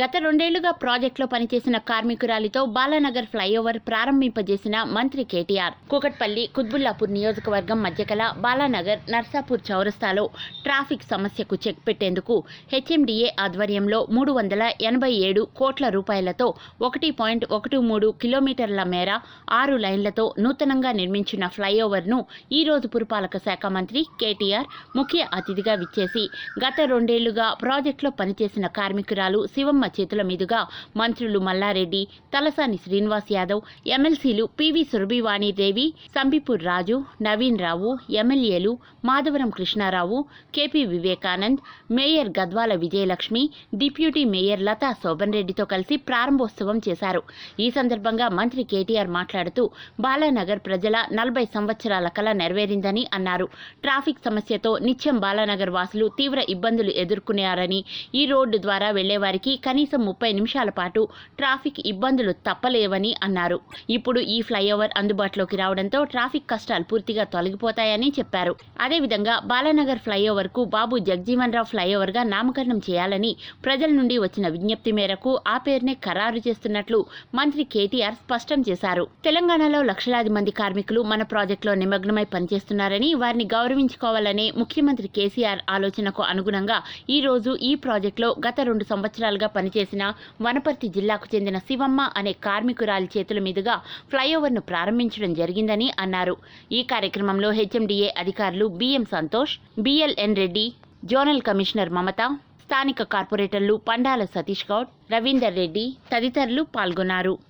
గత రెండేళ్ళుగా ప్రాజెక్టులో పనిచేసిన కార్మికురాలితో బాలానగర్ ఫ్లైఓవర్ ప్రారంభింపజేసిన మంత్రి కేటీఆర్. కూకట్పల్లి కుత్బుల్లాపూర్ నియోజకవర్గం మధ్యకల బాలానగర్ నర్సాపూర్ చౌరస్తాలో ట్రాఫిక్ సమస్యకు చెక్ పెట్టేందుకు హెచ్ఎండిఏ ఆధ్వర్యంలో మూడు వందల ఎనభై ఏడు కోట్ల రూపాయలతో ఒకటి పాయింట్ ఒకటి మూడు కిలోమీటర్ల మేర ఆరు లైన్లతో నూతనంగా నిర్మించిన ఫ్లైఓవర్ను ఈ రోజు పురపాలక శాఖ మంత్రి కేటీఆర్ ముఖ్య అతిథిగా విచ్చేసి గత రెండేళ్ళుగా ప్రాజెక్టులో పనిచేసిన కార్మికురాలు శివమ్మ చేతుల మీదుగా మంత్రులు మల్లారెడ్డి తలసాని శ్రీనివాస్ యాదవ్ ఎమ్మెల్సీలు పివి సురభివాణిదేవి సంబిపూర్ రాజు నవీన్ రావు ఎమ్మెల్యేలు Madhavaram Krishnarao KP Vivekanand mayor Gadwal Vijayalakshmi deputy mayor Latha Shobhan రెడ్డితో కలిసి ప్రారంభోత్సవం చేశారు. ఈ సందర్భంగా మంత్రి కేటీఆర్ మాట్లాడుతూ బాలానగర్ ప్రజల నలభై సంవత్సరాల కల నెరవేరిందని అన్నారు. ట్రాఫిక్ సమస్యతో నిత్యం బాలానగర్ వాసులు తీవ్ర ఇబ్బందులు ఎదుర్కొన్నారని ఈ రోడ్డు ద్వారా వెళ్ళేవారికి కనీసం ముప్పై నిమిషాల పాటు ట్రాఫిక్ ఇబ్బందులు తప్పలేవని అన్నారు. ఇప్పుడు ఈ ఫ్లైఓవర్ అందుబాటులోకి రావడంతో ట్రాఫిక్ కష్టాలు పూర్తిగా తొలగిపోతాయని చెప్పారు. అదేవిధంగా బాలానగర్ ఫ్లైఓవర్కు బాబు జగజీవన్ రావు ఫ్లైఓవర్గా నామకరణం చేయాలని ప్రజల నుండి వచ్చిన విజ్ఞప్తి మేరకు ఆ పేరునే ఖరారు చేస్తున్నట్లు మంత్రి కేటీఆర్ స్పష్టం చేశారు. తెలంగాణలో లక్షలాది మంది కార్మికులు మన ప్రాజెక్టులో నిమగ్నమై పనిచేస్తున్నారని వారిని గౌరవించుకోవాలనే ముఖ్యమంత్రి కేసీఆర్ ఆలోచనకు అనుగుణంగా ఈ రోజు ఈ ప్రాజెక్టులో గత రెండు సంవత్సరాలుగా పనిచేసిన వనపర్తి జిల్లాకు చెందిన శివమ్మ అనే కార్మికురాలి చేతుల మీదుగా ఫ్లైఓవర్ను ప్రారంభించడం జరిగిందని అన్నారు. ఈ కార్యక్రమంలో హెచ్ఎండిఏ అధికారులు BM Santosh BLN Reddy zonal commissioner Mamata స్థానిక కార్పొరేటర్లు పండాల సతీష్ గౌడ్ రవీందర్ రెడ్డి తదితరులు పాల్గొన్నారు.